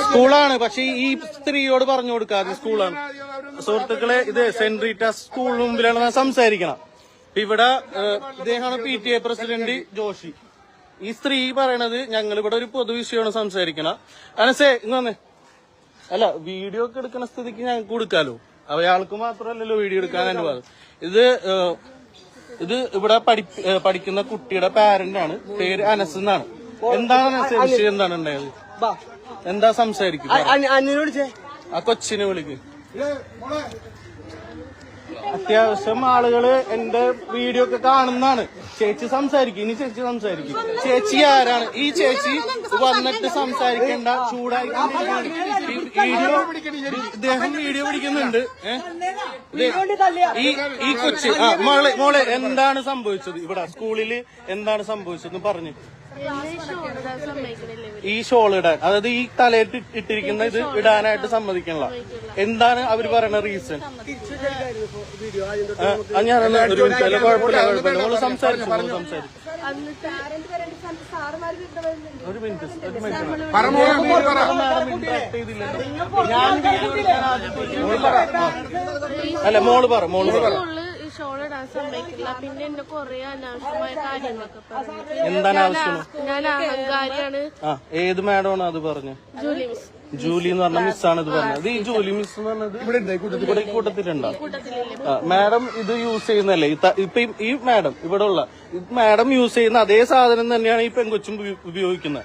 സ്കൂളാണ്. പക്ഷെ ഈ സ്ത്രീയോട് പറഞ്ഞു കൊടുക്കാതെ സ്കൂളാണ്. സുഹൃത്തുക്കളെ ഇത് സെന്റ് റീറ്റ സ്കൂളിന് മുമ്പിലാണ് ഞാൻ സംസാരിക്കണം. ഇവിടെ ഇദ്ദേഹമാണ് P T A president Joshi. ഈ സ്ത്രീ പറയണത് ഞങ്ങൾ ഇവിടെ ഒരു പൊതുവിഷയമാണ് സംസാരിക്കണം. അനസേ ഇങ്ങ് വന്നേ. അല്ല വീഡിയോ ഒക്കെ എടുക്കുന്ന സ്ഥിതിക്ക് ഞങ്ങൾക്ക് കൊടുക്കാലോ. അയാൾക്ക് മാത്രമല്ലല്ലോ വീഡിയോ എടുക്കാൻ അനുവാദം. ഇത് ഇത് ഇവിടെ പഠി- പഠിക്കുന്ന കുട്ടിയുടെ പാരന്റ് ആണ്. പേര് അനസ് എന്നാണ്. എന്താണ് അനസ് എന്താണ് ഉണ്ടായത്? എന്താ സംസാരിക്കും? വിളിച്ചേ. ആ കൊച്ചിനെ വിളിക്ക്. അത്യാവശ്യം ആളുകൾ എന്റെ വീഡിയോ ഒക്കെ കാണുന്നതാണ്. ചേച്ചി സംസാരിക്കും ഇനി ചേച്ചി സംസാരിക്കും. ചേച്ചി ആരാണ്? ഈ ചേച്ചി വന്നിട്ട് സംസാരിക്കേണ്ട ചൂടായി വീഡിയോ ഇദ്ദേഹം വീഡിയോ പിടിക്കുന്നുണ്ട്. ഏഹ് ഈ ഈ കൊച്ചി ആ മോളെ മോളെ എന്താണ് സംഭവിച്ചത്? ഇവിടെ സ്കൂളിൽ എന്താണ് സംഭവിച്ചതെന്ന് പറഞ്ഞു. ഈ ഷോൾ ഇടാൻ അതായത് ഈ തലയിട്ട് ഇട്ടിരിക്കുന്ന ഇത് ഇടാനായിട്ട് സമ്മതിക്കണില്ല. എന്താണ് അവർ പറയുന്ന റീസൺ ഞാനൊന്ന് ഒരു മിനിറ്റ്. അല്ല കുഴപ്പമില്ല സംസാരിച്ചു ഒരു മിനിറ്റ് ഒരു. ഞാൻ. അല്ല മോൾ പറ മോൾ പറ സ്കൂളിൽ ഈ ഷോൾ ഇടാൻ സമ്മതിക്കില്ല. പിന്നെ എന്നെ കൊറേ അനാവശ്യമായ കാര്യങ്ങളൊക്കെ പറഞ്ഞു. എന്താണ് ആവശ്യം ഞാൻ അഹങ്കാരിയാണ്. ആ ഏത് മാഡമാണ് അത് പറഞ്ഞു? Julie miss. ജൂലി എന്ന് പറഞ്ഞ മിസ്സാണ് ഇത് പറഞ്ഞത്. ഈ ജൂലി മിസ് എന്ന് പറഞ്ഞത് ഇവിടെ ഈ കൂട്ടത്തിലുണ്ടോ? ആ, മാഡം ഇത് യൂസ് ചെയ്യുന്നല്ലേ ഇപ്പൊ ഈ- ഈ മാഡം ഇവിടെ ഉള്ള മാഡം യൂസ് ചെയ്യുന്ന അതേ സാധനം തന്നെയാണ് ഈ പെങ്കൊച്ചും ഉപയോഗിക്കുന്നത്.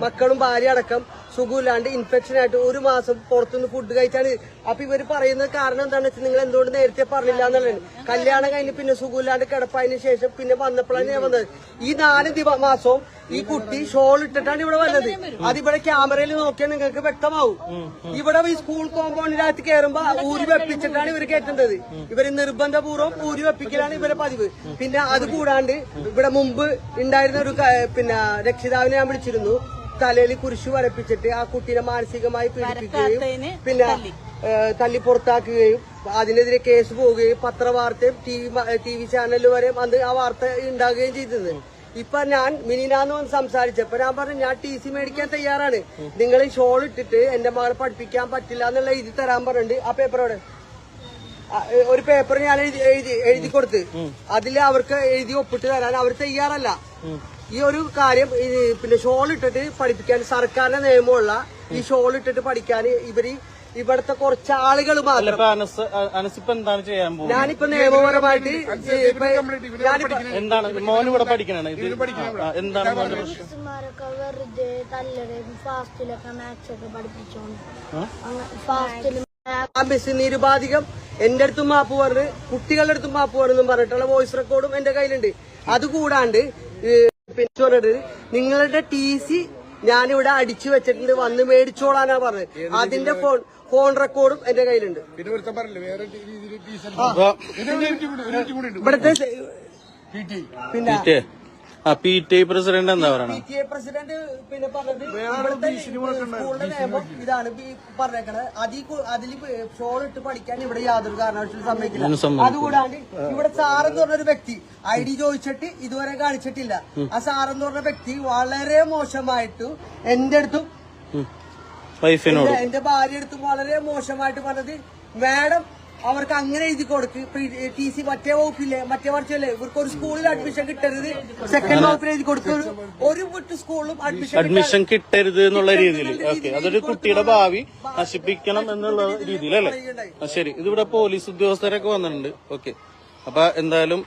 മക്കളും ഭാര്യ അടക്കം സുഖമില്ലാണ്ട് ഇൻഫെക്ഷൻ ആയിട്ട് ഒരു മാസം പുറത്തുനിന്ന് ഫുഡ് കഴിച്ചാണ്. അപ്പൊ ഇവർ പറയുന്നത് കാരണം എന്താണെന്ന് വെച്ചാൽ നിങ്ങൾ എന്തുകൊണ്ട് നേരത്തെ പറഞ്ഞില്ല എന്നുള്ളതാണ്. കല്യാണം കഴിഞ്ഞ് പിന്നെ സുഖമില്ലാണ്ട് കിടപ്പതിന് ശേഷം പിന്നെ വന്നപ്പോഴാണ് ഞാൻ വന്നത്. ഈ നാല് ദിവ മാസവും ഈ കുട്ടി ഷോൾ ഇട്ടിട്ടാണ് ഇവിടെ വന്നത്. അതിവിടെ ക്യാമറയിൽ നോക്കിയാൽ നിങ്ങൾക്ക് വ്യക്തമാവും. ഇവിടെ ഈ സ്കൂൾ കോമ്പൗണ്ടിനകത്ത് കയറുമ്പോ ഊരി വെപ്പിച്ചിട്ടാണ് ഇവർ കേട്ടേണ്ടത് ഇവർ നിർബന്ധപൂർവം ഊരി വെപ്പിക്കലാണ് ഇവരെ പതിവ്. പിന്നെ അത് കൂടാണ്ട് ഇവിടെ മുമ്പ് ഉണ്ടായിരുന്ന ഒരു പിന്നെ രക്ഷിതാവിനെ ഞാൻ വിളിച്ചിരുന്നു. തലയിൽ കുരിശു വരപ്പിച്ചിട്ട് ആ കുട്ടീനെ മാനസികമായി പീഡിപ്പിക്കുകയും പിന്നെ തല്ലി. പുറത്താക്കുകയും അതിനെതിരെ കേസ് പോവുകയും പത്രവാർത്തയും T V T V channel വരെ അന്ന് ആ വാർത്ത ഉണ്ടാകുകയും ചെയ്തത്. ഇപ്പൊ ഞാൻ മിനിനാന്ന് വന്ന് സംസാരിച്ചപ്പോ ഞാൻ പറഞ്ഞു ഞാൻ ടി സി മേടിക്കാൻ തയ്യാറാണ്. നിങ്ങൾ ഷോൾ ഇട്ടിട്ട് എന്റെ മകളെ പഠിപ്പിക്കാൻ പറ്റില്ല എന്നുള്ള എഴുതി തരാൻ പറഞ്ഞിട്ട് ആ പേപ്പറോട് ഒരു പേപ്പർ ഞാൻ എഴുതി എഴുതി എഴുതി കൊടുത്ത്. അതിൽ അവർക്ക് എഴുതി ഒപ്പിട്ട് തരാൻ അവർ തയ്യാറല്ല. ഈ ഒരു കാര്യം പിന്നെ ഷോൾ ഇട്ടിട്ട് പഠിപ്പിക്കാൻ സർക്കാരിന്റെ നിയമമുള്ള ഈ ഷോൾ ഇട്ടിട്ട് പഠിക്കാൻ ഇവർ ഇവിടുത്തെ കുറച്ച് ആളുകൾ മാത്രം. അനസിപ്പ് എന്താണ് ചെയ്യാൻ പോകുന്നത്? ഞാനിപ്പോ നിയമപരമായിട്ട് എന്താണ്? മോൻ ഇവിടെ പഠിക്കണേ. എന്താണ് വെറുതെ ഫാസ്റ്റിലൊക്കെ പഠിപ്പിച്ചോണ്ട്. മിസ് നിരുപാധികം എന്റെ അടുത്തും മാപ്പ് പറഞ്ഞ് കുട്ടികളുടെ അടുത്തും മാപ്പ് പറഞ്ഞെന്നും പറഞ്ഞിട്ടുള്ള വോയിസ് റെക്കോർഡും എന്റെ കയ്യിലുണ്ട്. അതുകൂടാണ്ട് പിന്നെ നിങ്ങളുടെ ടി സി ഞാനിവിടെ അടിച്ചു വെച്ചിട്ടുണ്ട് വന്ന് മേടിച്ചോളാനാ പറഞ്ഞത്. അതിന്റെ ഫോൺ ഫോൺ റെക്കോർഡും എന്റെ കയ്യിലുണ്ട്. ഇവിടുത്തെ പിന്നെ പി ടി പ്രസിഡന്റ് എന്താ പി ടി പ്രസിഡന്റ് പിന്നെ പറഞ്ഞത് ഇവിടുത്തെ സ്കൂളിന്റെ നിയമം ഇതാണ് പറഞ്ഞേക്കണത്. അതിൽ അതിൽ ഷോൾ ഇട്ട് പഠിക്കാൻ ഇവിടെ യാതൊരു കാരണവശാലും സമ്മതിക്കില്ല. അതുകൂടാണ്ട് ഇവിടെ സാറെന്ന് പറഞ്ഞൊരു വ്യക്തി ഐ ഡി ചോദിച്ചിട്ട് ഇതുവരെ കാണിച്ചിട്ടില്ല. ആ സാറെന്ന് പറഞ്ഞ വ്യക്തി വളരെ മോശമായിട്ട് എന്റെ അടുത്തും എന്റെ ഭാര്യ അടുത്തും വളരെ മോശമായിട്ട് പറഞ്ഞത് മാഡം അവർക്ക് അങ്ങനെ എഴുതി കൊടുക്ക്. ടി സി മറ്റേ വകുപ്പില്ലേ? മറ്റേ വർഷമല്ലേ ഇവർക്ക് ഒരു സ്കൂളിൽ അഡ്മിഷൻ കിട്ടരുത്. സെക്കൻഡ് വകുപ്പിൽ എഴുതി കൊടുക്കും. ഒരു- കുട്ടി വിട്ട് സ്കൂളിലും അഡ്മിഷൻ അഡ്മിഷൻ കിട്ടരുത് എന്നുള്ള രീതിയിൽ. ഓക്കെ അതൊരു കുട്ടിയുടെ ഭാവി നശിപ്പിക്കണം എന്നുള്ള രീതിയിൽ അല്ലേ ശരി. ഇതിവിടെ പോലീസ് ഉദ്യോഗസ്ഥരൊക്കെ വന്നിട്ടുണ്ട്. ഓക്കെ അപ്പൊ എന്തായാലും